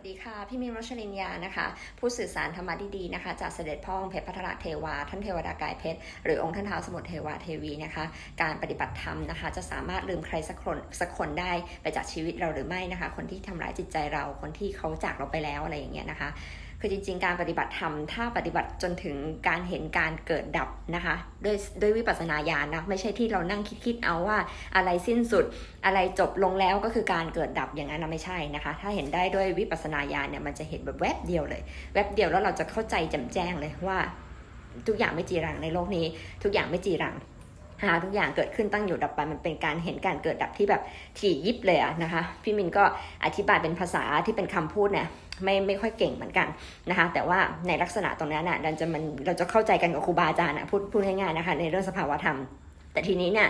สดีค่ะ พี่มินรชลินยานะคะ ผู้สื่อสารธรรมะดีๆนะคะ จากเสด็จพ่อองค์เพชรพัทรเทวา ท่านเทวดากายเพชร หรือองค์ท่านท้าวสมุทรเทวาเทวีนะคะ การปฏิบัติธรรมนะคะ จะสามารถลืมใครสักคนสักคนได้ไปจากชีวิตเราหรือไม่นะคะ คนที่ทำร้ายจิตใจเราคนที่เขาจากเราไปแล้วอะไรอย่างเงี้ยนะคะ คือจริง ๆ การปฏิบัติธรรมถ้าปฏิบัติจนถึงการเห็นการเกิดดับนะคะด้วยด้วยวิปัสสนาญาณนะไม่ใช่ที่เรานั่งคิดๆเอาว่าอะไรสิ้นสุดอะไรจบลงแล้วก็คือการเกิดดับอย่างนั้นนะไม่ใช่นะคะ ถ้าเห็นได้ด้วยวิปัสสนาญาณเนี่ยมันจะเห็นแบบแวบเดียวเลย แวบเดียวแล้วเราจะเข้าใจแจ่มแจ้งเลยว่า ทุกอย่างไม่จีรังในโลกนี้ ทุกอย่างไม่จีรัง หาทุกอย่างเกิดขึ้นตั้งอยู่ดับไปมันเป็นการเห็นการเกิดดับที่แบบถี่ยิบเลยอะนะคะพี่มินก็อธิบายเป็นภาษาที่เป็นคำพูดเนี่ยไม่ไม่ค่อยเก่งเหมือนกันนะคะ แต่ว่าในลักษณะตรงนั้นน่ะเราจะมันเราจะเข้าใจกันกับครูบาอาจารย์นะพูดพูดง่ายๆนะคะ ในเรื่องสภาวธรรม แต่ทีนี้เนี่ย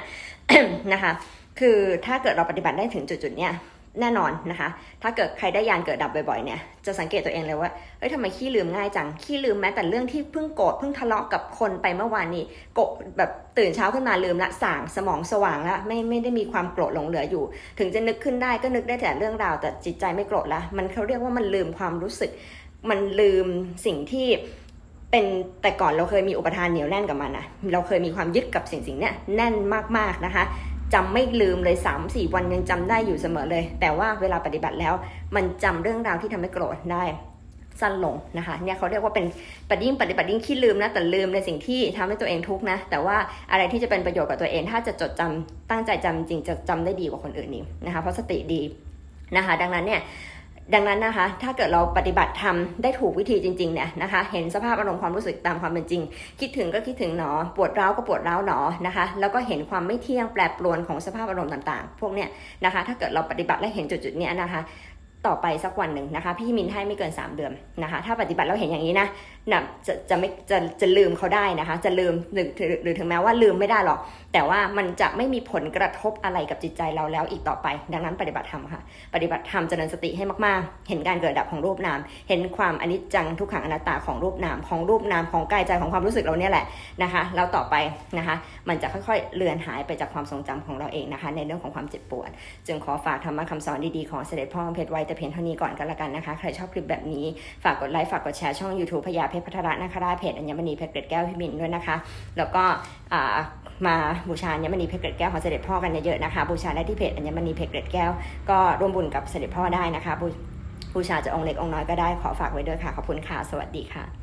นะคะ คือถ้าเกิดเราปฏิบัติได้ถึงจุดๆเนี่ย แน่นอนนะคะ ถ้าเกิดใครได้ยานเกิดดับบ่อยๆเนี่ย จะสังเกตตัวเองเลยว่า เฮ้ยทำไมขี้ลืมง่ายจัง ขี้ลืมแม้แต่เรื่องที่เพิ่งโกรธเพิ่งทะเลาะกับคนไปเมื่อวานนี้โกรธแบบตื่นเช้าขึ้นมาลืมละสางสมองสว่างละไม่ไม่ได้มีความโกรธหลงเหลืออยู่ ถึงจะนึกขึ้นได้ก็นึกได้แต่เรื่องราว แต่จิตใจไม่โกรธละ มันเขาเรียกว่ามันลืมความรู้สึก มันลืมสิ่งที่เป็นแต่ก่อนเราเคยมีอุปทานเหนียวแน่นกับมันนะเราเคยมีความยึดกับสิ่งสิ่งเนี้ยแน่นมากๆนะคะ จำไม่ลืมเลย3ามสี่วันยังจำได้อยู่เสมอเลย แต่ว่าเวลาปฏิบัติแล้ว มันจำเรื่องราวที่ทำให้โกรธได้สั้นลงนะคะเนี่ยเขาเรียกว่าเป็นปฏิยิ่งปฏิบัติยิ่งขี้ลืมนะแต่ลืมในสิ่งที่ทำให้ตัวเองทุกข์นะ แต่ว่าอะไรที่จะเป็นประโยชน์กับตัวเอง ถ้าจะจดจำตั้งใจจำจริงจะจำได้ดีกว่าคนอื่นนี่นะคะเพราะสติดีนะคะ ดังนั้นเนี่ย ดังนั้นนะคะ ถ้าเกิดเราปฏิบัติทำได้ถูกวิธีจริงๆเนี่ยนะคะ เห็นสภาพอารมณ์ความรู้สึกตามความเป็นจริง คิดถึงก็คิดถึงหนอ ปวดร้าวก็ปวดร้าวหนอนะคะ แล้วก็เห็นความไม่เที่ยงแปรปรวนของสภาพอารมณ์ต่างๆ พวกเนี้ยนะคะ ถ้าเกิดเราปฏิบัติและเห็นจุดๆเนี้ยนะคะ ต่อไปสักวันหนึ่งนะคะ พี่มินให้ไม่เกิน 3 เดือนนะคะ ถ้าปฏิบัติแล้วเห็นอย่างนี้นะนะจะจะไม่จะจะลืมเขาได้นะคะ จะลืมหรือหรือถึงแม้ว่าลืมไม่ได้หรอก แต่ว่ามันจะไม่มีผลกระทบอะไรกับจิตใจเราแล้วอีกต่อไป ดังนั้นปฏิบัติธรรมค่ะ ปฏิบัติธรรมเจริญสติให้มากๆ เห็นการเกิดดับของรูปนาม เห็นความอนิจจังทุกขังอนัตตาของรูปนามของรูปนามของกายใจของความรู้สึกเราเนี่ยแหละนะคะแล้วต่อไปนะคะ มันจะค่อยๆเลือนหายไปจากความทรงจำของเราเองนะคะ ในเรื่องของความเจ็บปวด จึงขอฝากธรรมะคำสอนดีๆของเสด็จพ่อเพชรไวแต่เพียงเท่านี้ก่อนก็แล้วกันนะคะ ใครชอบคลิปแบบนี้ ฝากกดไลค์ฝากกดแชร์ช่อง YouTube พญาเพชรพัทระนะคะได้เพจอัญมณีเพชรเกล็ดแก้วพิมินด้วยนะคะ แล้วก็มาบูชาอัญมณีเพชรเกล็ดแก้วของเสด็จพ่อกันเยอะๆนะคะ บูชาได้ที่เพจอัญมณีเพชรเกล็ดแก้ว ก็ร่วมบุญกับเสด็จพ่อได้นะคะบูชาจะองค์เล็กองค์น้อยก็ได้ขอฝากไว้ด้วยค่ะขอบคุณค่ะสวัสดีค่ะ